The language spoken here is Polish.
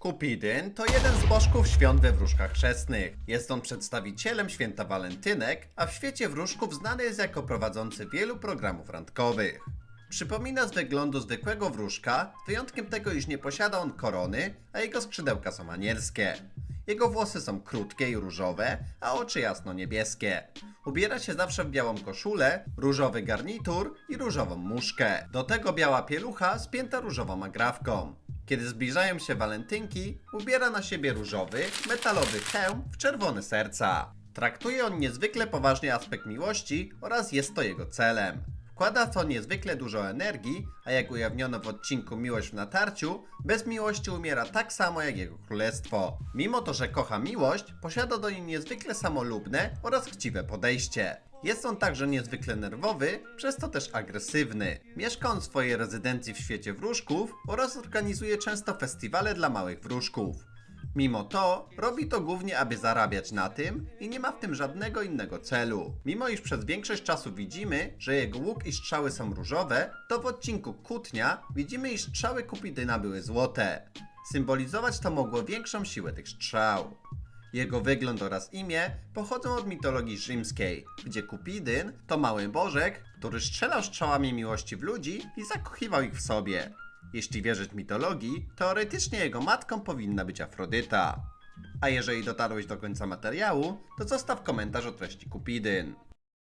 Kupidyn to jeden z bożków świąt we wróżkach chrzestnych. Jest on przedstawicielem święta walentynek, a w świecie wróżków znany jest jako prowadzący wielu programów randkowych. Przypomina z wyglądu zwykłego wróżka, wyjątkiem tego, iż nie posiada on korony, a jego skrzydełka są anielskie. Jego włosy są krótkie i różowe, a oczy jasno-niebieskie. Ubiera się zawsze w białą koszulę, różowy garnitur i różową muszkę. Do tego biała pielucha spięta różową agrafką. Kiedy zbliżają się walentynki, ubiera na siebie różowy, metalowy hełm w czerwone serca. Traktuje on niezwykle poważnie aspekt miłości oraz jest to jego celem. Wkłada to niezwykle dużo energii, a jak ujawniono w odcinku Miłość w natarciu, bez miłości umiera tak samo jak jego królestwo. Mimo to, że kocha miłość, posiada do niej niezwykle samolubne oraz chciwe podejście. Jest on także niezwykle nerwowy, przez to też agresywny. Mieszka on w swojej rezydencji w świecie wróżków oraz organizuje często festiwale dla małych wróżków. Mimo to, robi to głównie, aby zarabiać na tym i nie ma w tym żadnego innego celu. Mimo iż przez większość czasu widzimy, że jego łuk i strzały są różowe, to w odcinku Kutnia widzimy, iż strzały Kupidyna były złote. Symbolizować to mogło większą siłę tych strzał. Jego wygląd oraz imię pochodzą od mitologii rzymskiej, gdzie Kupidyn to mały bożek, który strzelał strzałami miłości w ludzi i zakochiwał ich w sobie. Jeśli wierzyć mitologii, teoretycznie jego matką powinna być Afrodyta. A jeżeli dotarłeś do końca materiału, to zostaw komentarz o treści Kupidyn.